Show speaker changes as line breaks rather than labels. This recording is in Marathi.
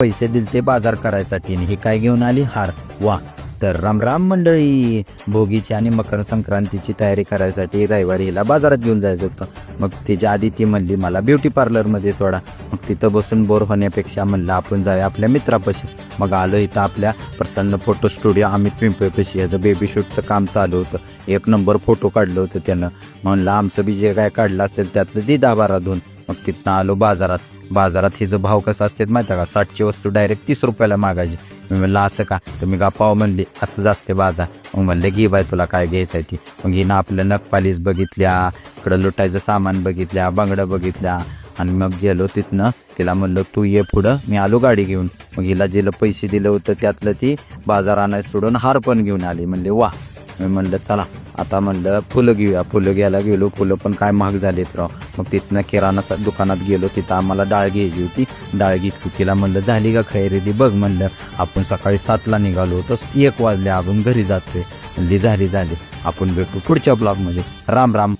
पैसे दिले ते बाजार करायसाठी आणि ही काय घेऊन आली? हार. वा. तर रामराम मंडळी. भोगीची आणि मकर संक्रांतीची तयारी करायसाठी रविवारी हिला बाजारात घेऊन जायचं होतं. मग तिच्या आधी ती म्हणली मला ब्युटी पार्लरमध्ये सोडा. मग तिथं बसून बोर होण्यापेक्षा म्हणलं आपण जाऊया आपल्या मित्रापाशी. मग आलो इथं आपल्या प्रसन्न फोटो स्टुडिओ अमित पिंपळपाशी. याचं बेबी शूटचं काम चालू होतं. एक नंबर फोटो काढलं होतं त्यानं. म्हणलं आमचं बी जे काय काढलं असेल त्यातलं ती दहा बारा दोन मग तिथनं आलो बाजारात. बाजारात हिचं भाव कसं असतात माहिती आहे का? साठची वस्तू डायरेक्ट तीस रुपयाला मागायची. मी म्हणलं असं का? तुम्ही का पाव म्हणली असंच असते बाजार. मग म्हणलं घे बाय तुला काय घ्यायचं आहे ती. मग हिनं आपलं नखपालीस बघितल्या इकडं लुटायचं सामान बघितल्या बांगड्या बघितल्या. आणि मग गेलो तिथनं तिला म्हणलं तू ये पुढं मी आलो गाडी घेऊन. मग हिला जिला पैसे दिलं होतं त्यातलं ती बाजार आणायला सोडून हार पण घेऊन आली. म्हणले वा. मी म्हणलं चला. आता म्हणलं फुलं घेऊया फुलं घ्यायला गेलो फुलं पण काय महाग झालेत राव. मग तिथनं किराणा दुकानात गेलो तिथं आम्हाला डाळ घ्यायची होती. डाळ घेतली तिला म्हणलं झाली का खैरेदी? बघ म्हणलं आपण सकाळी सातला निघालो होतो एक वाजले आपण घरी जातोय. म्हणली झाली झाली. आपण भेटू पुढच्या ब्लॉगमध्ये. राम राम.